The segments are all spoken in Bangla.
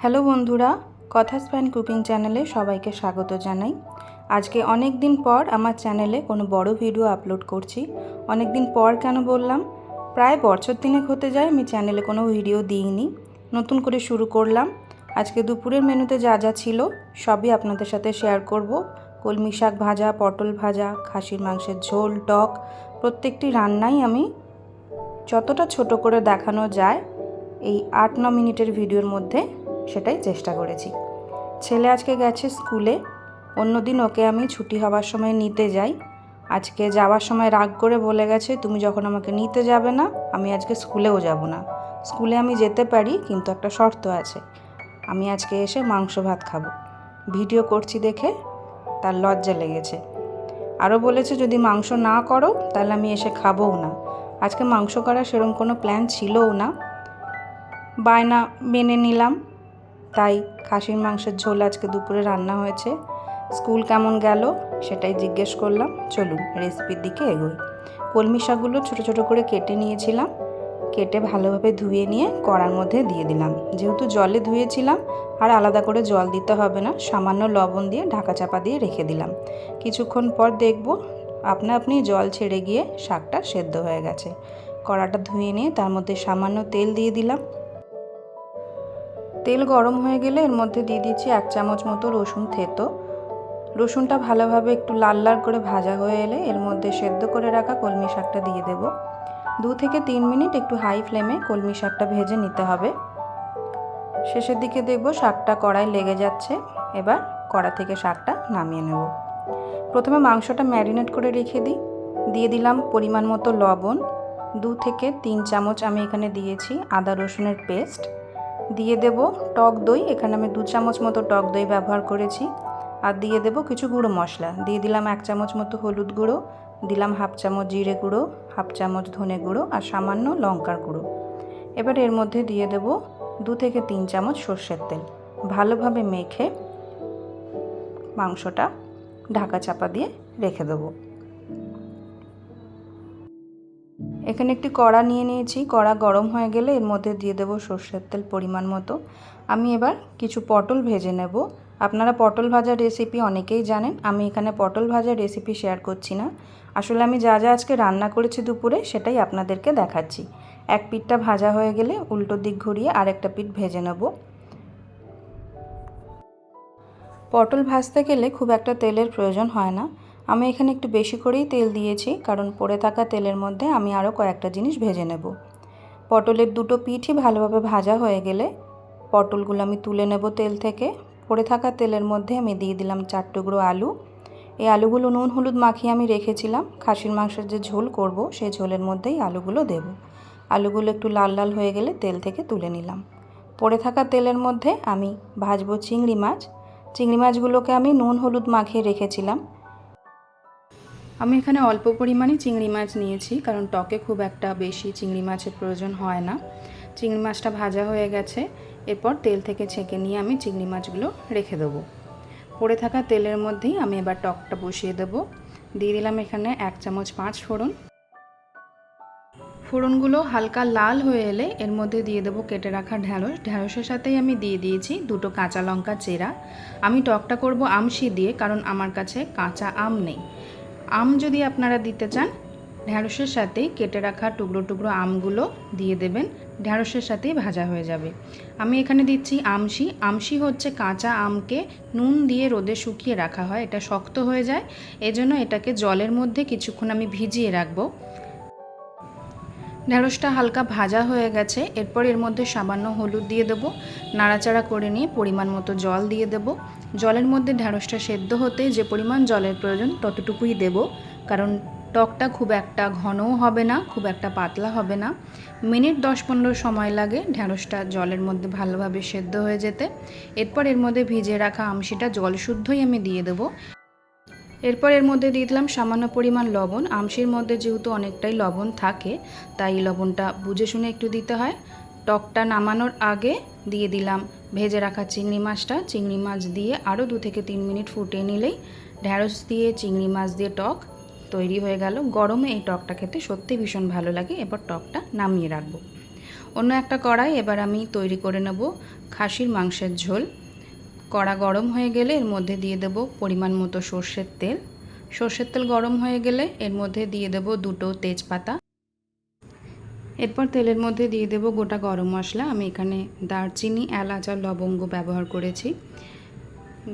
হ্যালো বন্ধুরা কথা স্প্যান কুকিং চ্যানেলে সবাইকে স্বাগত জানাই। আজকে অনেক দিন পর আমার চ্যানেলে কোনো বড় ভিডিও আপলোড করছি। অনেক দিন পর কেন বললাম, প্রায় বছর তিনেক হতে যায় আমি চ্যানেলে কোনো ভিডিও দিইনি। নতুন করে শুরু করলাম। আজকে দুপুরের মেনুতে যা যা ছিল সবই আপনাদের সাথে শেয়ার করব। কলমি শাক ভাজা, পটল ভাজা, খাসির মাংসের ঝোল, টক, প্রত্যেকটি রান্নাই আমি যতটা ছোট করে দেখানো যায় এই আট ন মিনিটের ভিডিওর মধ্যে সেটাই চেষ্টা করেছি। ছেলে আজকে গেছে স্কুলে। অন্যদিন ওকে আমি ছুটি হওয়ার সময় নিতে যাই। আজকে যাওয়ার সময় রাগ করে বলে গেছে, তুমি যখন আমাকে নিতে যাবে না, আমি আজকে স্কুলেও যাব না। স্কুলে আমি যেতে পারি, কিন্তু একটা শর্ত আছে। আমি আজকে এসে মাংস ভাত খাব। ভিডিও করছি দেখে তার লজ্জা লেগেছে। আরও বলেছে, যদি মাংস না করো, তাহলে আমি এসে খাবোও না। আজকে মাংস করার সেরকম কোনো প্ল্যান ছিলও না। বায়না মেনে নিলাম। তাই খাসির মাংসের ঝোল আজকে দুপুরে রান্না হয়েছে। স্কুল কেমন গেল? সেটাই জিজ্ঞেস করলাম। চলুন রেসিপির দিকে এগোই। কলমি শাকগুলো ছোটো ছোটো করে কেটে নিয়েছিলাম। কেটে ভালোভাবে ধুয়ে নিয়ে কড়ার মধ্যে দিয়ে দিলাম। যেহেতু জলে ধুয়েছিলাম, আর আলাদা করে জল দিতে হবে না, সামান্য লবণ দিয়ে ঢাকা চাপা দিয়ে রেখে দিলাম। কিছুক্ষণ পর দেখব আপনা আপনি জল ছেড়ে গিয়ে শাকটা সেদ্ধ হয়ে গেছে। কড়াটা ধুয়ে নিয়ে তার মধ্যে সামান্য তেল দিয়ে দিলাম। তেল গরম হয়ে গেলে এর মধ্যে দিয়ে দিচ্ছি এক চামচ মতো রসুন থেতো। রসুনটা ভালোভাবে একটু লাল লাল করে ভাজা হয়ে এলে এর মধ্যে সেদ্ধ করে রাখা কলমি শাকটা দিয়ে দেব। দু থেকে তিন মিনিট একটু হাই ফ্লেমে কলমি শাকটা ভেজে নিতে হবে। শেষের দিকে দেখব শাকটা কড়াই লেগে যাচ্ছে। এবার কড়া থেকে শাকটা নামিয়ে নেব। প্রথমে মাংসটা ম্যারিনেট করে রেখে দিই। দিয়ে দিলাম পরিমাণ মতো লবণ। দু থেকে তিন চামচ আমি এখানে দিয়েছি আদা রসুনের পেস্ট। দিয়ে দেব টক দই, এখানে আমি দু চামচ মতো টক দই ব্যবহার করেছি। আর দিয়ে দেব কিছু গুঁড়ো মশলা। দিয়ে দিলাম এক চামচ মতো হলুদ গুঁড়ো, দিলাম হাফ চামচ জিরে গুঁড়ো, হাফ চামচ ধনে গুঁড়ো আর সামান্য লঙ্কার গুঁড়ো। এবার এর মধ্যে দিয়ে দেব দু থেকে তিন চামচ সর্ষের তেল। ভালোভাবে মেখে মাংসটা ঢাকা চাপা দিয়ে রেখে দেবো। এখানে একটি কড়া নিয়ে নিয়েছি। কড়া গরম হয়ে গেলে এর মধ্যে দিয়ে দেবো সর্ষের তেল পরিমাণ মতো। আমি এবার কিছু পটল ভেজে নেব। আপনারা পটল ভাজার রেসিপি অনেকেই জানেন। আমি এখানে পটল ভাজার রেসিপি শেয়ার করছি না। আসলে আমি যা যা আজকে রান্না করেছি দুপুরে সেটাই আপনাদেরকে দেখাচ্ছি। এক পিঠটা ভাজা হয়ে গেলে উল্টো দিক ঘুরিয়ে আরেকটা পিঠ ভেজে নেব। পটল ভাজতে গেলে খুব একটা তেলের প্রয়োজন হয় না। আমি এখানে একটু বেশি করেই তেল দিয়েছি, কারণ পড়ে থাকা তেলের মধ্যে আমি আরও কয়েকটা জিনিস ভেজে নেব। পটলের দুটো পিঠই ভালোভাবে ভাজা হয়ে গেলে পটলগুলো আমি তুলে নেব তেল থেকে। পড়ে থাকা তেলের মধ্যে আমি দিয়ে দিলাম চার টুকরো আলু। এই আলুগুলো নুন হলুদ মাখিয়ে আমি রেখেছিলাম। খাসির মাংসের যে ঝোল করব, সেই ঝোলের মধ্যেই আলুগুলো দেব। আলুগুলো একটু লাল লাল হয়ে গেলে তেল থেকে তুলে নিলাম। পড়ে থাকা তেলের মধ্যে আমি ভাজবো চিংড়ি মাছ। চিংড়ি মাছগুলোকে আমি নুন হলুদ মাখিয়ে রেখেছিলাম। আমি এখানে অল্প পরিমাণে চিংড়ি মাছ নিয়েছি, কারণ টকে খুব একটা বেশি চিংড়ি মাছের প্রয়োজন হয় না। চিংড়ি মাছটা ভাজা হয়ে গেছে, এরপর তেল থেকে ছেঁকে নিয়ে আমি চিংড়ি মাছগুলো রেখে দেবো। পড়ে থাকা তেলের মধ্যেই আমি এবার টকটা বসিয়ে দেবো। দিয়ে দিলাম এখানে এক চামচ পাঁচ ফোড়ন। ফোড়নগুলো হালকা লাল হয়ে এলে এর মধ্যে দিয়ে দেবো কেটে রাখা ঢ্যাঁড়স। ঢ্যাঁড়সের সাথেই আমি দিয়ে দিয়েছি দুটো কাঁচা লঙ্কা চেরা। আমি টকটা করব আমশি দিয়ে, কারণ আমার কাছে কাঁচা আম নেই। আম যদি আপনারা দিতে চান ঢ্যাঁড়সের সাথেই কেটে রাখা টুকরো টুকরো আমগুলো দিয়ে দেবেন ঢ্যাঁড়সের সাথেই ভাজা হয়ে যাবে। আমি এখানে দিচ্ছি আমশি। আমশি হচ্ছে কাঁচা আমকে নুন দিয়ে রোদে শুকিয়ে রাখা হয়, এটা শক্ত হয়ে যায়। এজন্য এটাকে জলের মধ্যে কিছুক্ষণ আমি ভিজিয়ে রাখব। ঢ্যাঁড়সটা হালকা ভাজা হয়ে গেছে, এরপর এর মধ্যে সামান্য হলুদ দিয়ে দেবো, নাড়াচাড়া করে নিয়ে পরিমাণ মতো জল দিয়ে দেব। জলের মধ্যে ঢ্যাঁড়সটা সেদ্ধ হতে যে পরিমাণ জলের প্রয়োজন ততটুকুই দেব, কারণ টকটা খুব একটা ঘনও হবে না, খুব একটা পাতলা হবে না। মিনিট দশ পনেরো সময় লাগে ঢ্যাঁড়সটা জলের মধ্যে ভালোভাবে সেদ্ধ হয়ে যেতে। এরপর এর মধ্যে ভিজে রাখা আমশিটা জল শুদ্ধই আমি দিয়ে দেবো। এরপর এর মধ্যে দিয়ে দিলাম সামান্য পরিমাণ লবণ। আমশির মধ্যে যেহেতু অনেকটাই লবণ থাকে, তাই লবণটা বুঝে শুনে একটু দিতে হয়। টকটা নামানোর আগে দিয়ে দিলাম ভেজে রাখা চিংড়ি মাছটা। চিংড়ি মাছ দিয়ে আরও দু থেকে তিন মিনিট ফুটিয়ে নিলেই ঢ্যাঁড়স দিয়ে চিংড়ি মাছ দিয়ে টক তৈরি হয়ে গেল। গরমে এই টকটা খেতে সত্যি ভীষণ ভালো লাগে। এরপর টকটা নামিয়ে রাখব। অন্য একটা কড়াই এবার আমি তৈরি করে নেব খাসির মাংসের ঝোল। কড়া গরম হয়ে গেলে এর মধ্যে দিয়ে দেব পরিমাণ মতো সর্ষের তেল। সর্ষের তেল গরম হয়ে গেলে এর মধ্যে দিয়ে দেব দুটো তেজপাতা। এরপর তেলের মধ্যে দিয়ে দেব গোটা গরম মশলা। আমি এখানে দারচিনি, এলাচ আর লবঙ্গ ব্যবহার করেছি।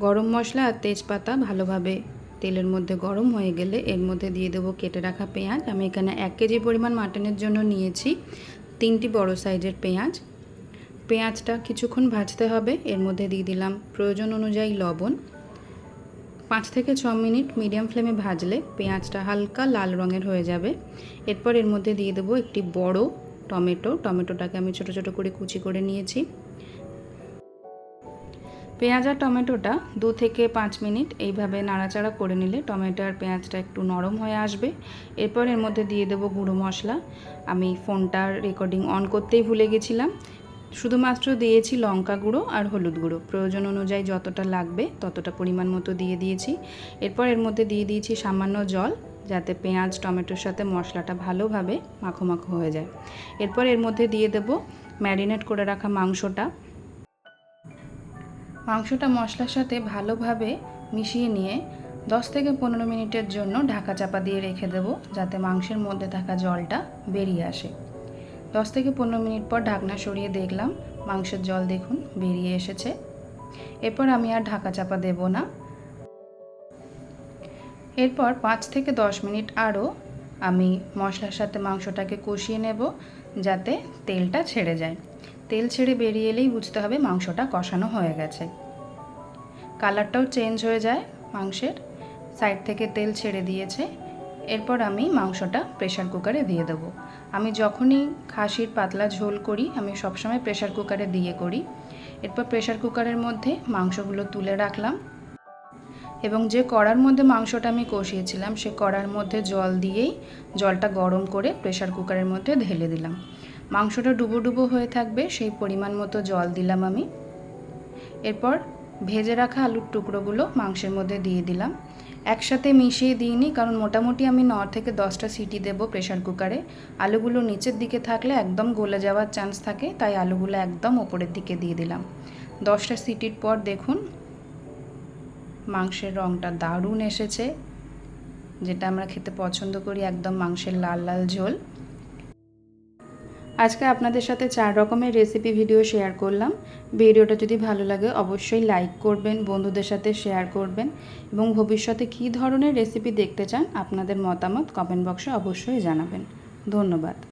গরম মশলা আর তেজপাতা ভালোভাবে তেলের মধ্যে গরম হয়ে গেলে এর মধ্যে দিয়ে দেবো কেটে রাখা পেঁয়াজ। আমি এখানে এক কেজি পরিমাণ মাটনের জন্য নিয়েছি। তিনটি বড় সাইজের পেঁয়াজ। পেঁয়াজটা কিছুক্ষণ ভাজতে হবে। এর মধ্যে দিয়ে দিলাম প্রয়োজন অনুযায়ী লবণ। পাঁচ থেকে ছ মিনিট মিডিয়াম ফ্লেমে ভাজলে পেঁয়াজটা হালকা লাল রঙের হয়ে যাবে। এরপর এর মধ্যে দিয়ে দেবো একটি বড় টমেটো। টমেটোটাকে আমি ছোট ছোট করে কুচি করে নিয়েছি। পেঁয়াজ আর টমেটোটা দু থেকে পাঁচ মিনিট এইভাবে নাড়াচাড়া করে নিলে টমেটো আর পেঁয়াজটা একটু নরম হয়ে আসবে। এরপর এর মধ্যে দিয়ে দেবো গুঁড়ো মশলা। আমি ফোনটার রেকর্ডিং অন করতেই ভুলে গেছিলাম। শুধুমাত্র দিয়েছি লঙ্কা গুঁড়ো আর হলুদ গুঁড়ো। প্রয়োজন অনুযায়ী যতটা লাগবে ততটা পরিমাণ মতো দিয়ে দিয়েছি। এরপর এর মধ্যে দিয়ে দিয়েছি সামান্য জল, যাতে পেঁয়াজ, টমেটোর সাথে মশলাটা ভালোভাবে মাখো মাখো হয়ে যায়। এরপর এর মধ্যে দিয়ে দেব ম্যারিনেট করে রাখা মাংসটা। মাংসটা মশলার সাথে ভালোভাবে মিশিয়ে নিয়ে দশ থেকে পনেরো মিনিটের জন্য ঢাকা চাপা দিয়ে রেখে দেবো, যাতে মাংসের মধ্যে থাকা জলটা বেরিয়ে আসে। দশ থেকে পনেরো মিনিট পর ঢাকনা সরিয়ে দেখলাম, মাংসের জল দেখুন, বেরিয়ে এসেছে। এরপর আমি আর ঢাকা চাপা দেব না। এরপর পাঁচ থেকে দশ মিনিট আরও আমি মশলার সাথে মাংসটাকে কষিয়ে নেব, যাতে তেলটা ছেড়ে যায়। তেল ছেড়ে বেরিয়ে এলেই বুঝতে হবে মাংসটা কষানো হয়ে গেছে। কালারটাও চেঞ্জ হয়ে যায় মাংসের। সাইড থেকে তেল ছেড়ে দিয়েছে। এরপর আমি মাংসটা প্রেশার কুকারে দিয়ে দেবো। আমি যখনই খাসির পাতলা ঝোল করি, আমি সবসময় প্রেশার কুকারে দিয়ে করি। এরপর প্রেশার কুকারের মধ্যে মাংসগুলো তুলে রাখলাম এবং যে কড়ার মধ্যে মাংসটা আমি কষিয়েছিলাম, সে কড়ার মধ্যে জল দিয়েই জলটা গরম করে প্রেশার কুকারের মধ্যে ঢেলে দিলাম। মাংসটা ডুবো ডুবো হয়ে থাকবে, সেই পরিমাণ মতো জল দিলাম আমি। এরপর ভেজে রাখা আলুর টুকরোগুলো মাংসের মধ্যে দিয়ে দিলাম। একসাথে মিশিয়ে দিইনি, কারণ মোটামুটি আমি ন থেকে দশটা সিটি দেব প্রেশার কুকারে আলুগুলো নিচের দিকে থাকলে একদম গলে যাওয়ার চান্স থাকে, তাই আলুগুলো একদম ওপরের দিকে দিয়ে দিলাম। দশটা সিটির পর দেখুন, মাংসের রঙটা দারুণ এসেছে। যেটা আমরা খেতে পছন্দ করি, একদম মাংসের লাল লাল ঝোল। আজকে আপনাদের সাথে চার রকমের রেসিপি ভিডিও শেয়ার করলাম। ভিডিওটা যদি ভালো লাগে অবশ্যই লাইক করবেন, বন্ধুদের সাথে শেয়ার করবেন এবং ভবিষ্যতে কী ধরনের রেসিপি দেখতে চান আপনাদের মতামত কমেন্ট বক্সে অবশ্যই জানাবেন। ধন্যবাদ।